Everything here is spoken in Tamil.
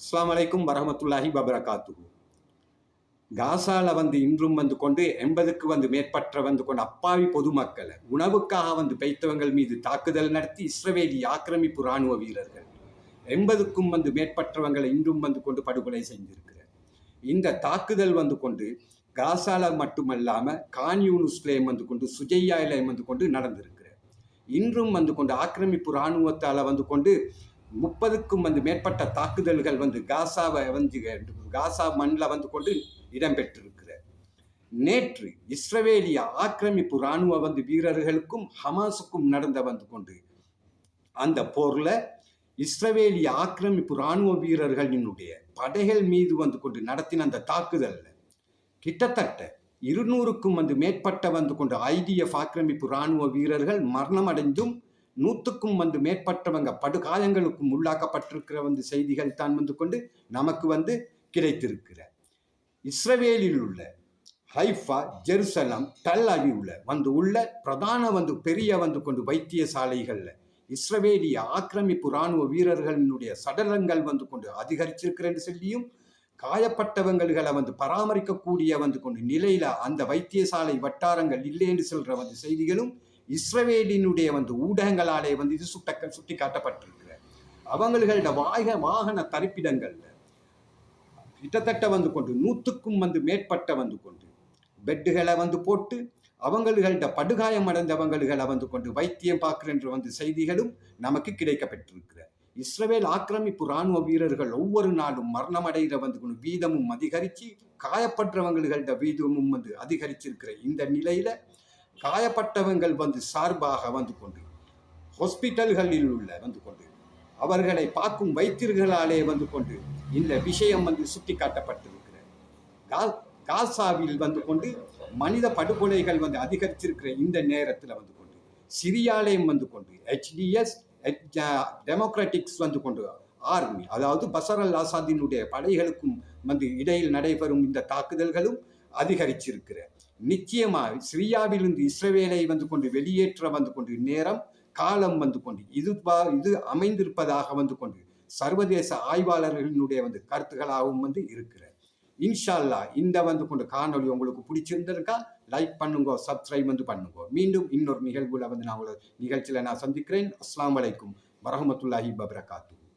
அஸ்லாம் அலைக்கும் வரமத்துல்லாஹி வபரகாத்துஹு. காசால வந்து இன்றும் வந்து கொண்டு எண்பதுக்கு வந்து மேற்பட்ட வந்து கொண்டு அப்பாவி பொதுமக்களை உணவுக்காக வந்து பெய்த்தவங்கள் மீது தாக்குதல் நடத்தி இஸ்ரவேலி ஆக்கிரமிப்பு இராணுவ வீரர்கள். எண்பதுக்கும் வந்து மேற்பட்டவங்களை இன்றும் வந்து கொண்டு படுகொலை செஞ்சிருக்கிறார் இந்த தாக்குதல் வந்து கொண்டு காசால மட்டுமல்லாமல் கான்யூனுஸ்லேயும் வந்து கொண்டு சுஜையாயிலையும் வந்து கொண்டு நடந்திருக்கிறார். இன்றும் வந்து கொண்டு ஆக்கிரமிப்பு இராணுவத்தால் வந்து கொண்டு முப்பதுக்கும் வந்து மேற்பட்ட தாக்குதல்கள் வந்து காசாவை வந்து காசா மண்ணில் வந்து கொண்டு இடம்பெற்றிருக்கிற நேற்று இஸ்ரவேலிய ஆக்கிரமிப்பு இராணுவ வந்து வீரர்களுக்கும் ஹமாஸுக்கும் நடந்த வந்து கொண்டு அந்த போர்ல இஸ்ரவேலிய ஆக்கிரமிப்பு இராணுவ வீரர்களினுடைய படைகள் மீது வந்து கொண்டு நடத்தின அந்த தாக்குதல்ல கிட்டத்தட்ட இருநூறுக்கும் வந்து மேற்பட்ட வந்து கொண்டு ஐடிஎஃப் ஆக்கிரமிப்பு இராணுவ வீரர்கள் மரணமடைந்தும் நூற்றுக்கும் வந்து மேற்பட்டவங்க படுகாயங்களுக்கும் உள்ளாக்கப்பட்டிருக்கிற வந்து செய்திகள் தான் வந்து கொண்டு நமக்கு வந்து கிடைத்திருக்கிற இஸ்ரவேலில் உள்ள ஹைஃபா ஜெருசலம் தல் அவிவுல வந்து உள்ள பிரதான வந்து பெரிய வந்து கொண்டு வைத்தியசாலைகளில் இஸ்ரவேலிய ஆக்கிரமிப்பு இராணுவ வீரர்களினுடைய சடலங்கள் வந்து கொண்டு அதிகரிச்சிருக்கிறேன்னு சொல்லியும் காயப்பட்டவங்களை வந்து பராமரிக்கக்கூடிய வந்து கொண்டு நிலையில அந்த வைத்தியசாலை வட்டாரங்கள் இல்லைன்னு சொல்ற வந்து செய்திகளும் இஸ்ரவேலினுடைய வந்து ஊடகங்களாலே வந்து இது சுட்ட சுட்டி காட்டப்பட்டிருக்கிற அவங்களோட வாக வாகன தரிப்பிடங்கள்ல கிட்டத்தட்ட வந்து கொண்டு நூற்றுக்கும் வந்து மேற்பட்ட வந்து கொண்டு பெட்டுகளை வந்து போட்டு அவங்கள்ட படுகாயம் அடைந்தவங்களை வந்து கொண்டு வைத்தியம் பார்க்குறன்ற வந்து செய்திகளும் நமக்கு கிடைக்கப்பட்டிருக்கிற இஸ்ரவேல் ஆக்கிரமிப்பு இராணுவ வீரர்கள் ஒவ்வொரு நாளும் மரணம் அடைகிற வந்து கொண்டு வீதமும் அதிகரித்து காயப்பட்டவங்கள்ட வீதமும் வந்து அதிகரிச்சிருக்கிற இந்த நிலையில காயப்பட்டவங்கள் வந்து சார்பாக வந்து கொண்டு ஹாஸ்பிட்டல்களில் உள்ள வந்து கொண்டு அவர்களை பார்க்கும் வைத்தியர்களாலே வந்து கொண்டு இந்த விஷயம் வந்து சுட்டி காட்டப்பட்டிருக்கிறது கா காசாவில் வந்து கொண்டு மனித படுகொலைகள் வந்து அதிகரித்திருக்கிற இந்த நேரத்தில் வந்து கொண்டு சிரியாலயம் வந்து கொண்டு ஹெச்டிஎஸ் டெமோக்ராட்டிக்ஸ் வந்து கொண்டு ஆர்மி அதாவது பசர் அல் ஆசாதினுடைய படைகளுக்கும் வந்து இடையில் நடைபெறும் இந்த தாக்குதல்களும் அதிகரிச்சிருக்கிற நிச்சயமாக சிரியாவிலிருந்து இஸ்ரவேலை வந்து கொண்டு வெளியேற்ற வந்து கொண்டு நேரம் காலம் வந்து கொண்டு இது இது அமைந்திருப்பதாக வந்து கொண்டு சர்வதேச ஆய்வாளர்களினுடைய வந்து கருத்துக்களாகவும் வந்து இருக்கிற இன்ஷால்லா இந்த வந்து கொண்டு காணொலி உங்களுக்கு பிடிச்சிருந்திருக்கா லைக் பண்ணுங்க சப்ஸ்கிரைப் வந்து பண்ணுங்க. மீண்டும் இன்னொரு நிகழ்வுல வந்து நான் உங்களை நிகழ்ச்சியில் நான் சந்திக்கிறேன். அஸ்லாம் வலைக்கும் வரமத்துல்லாஹி பப்ரகாத்து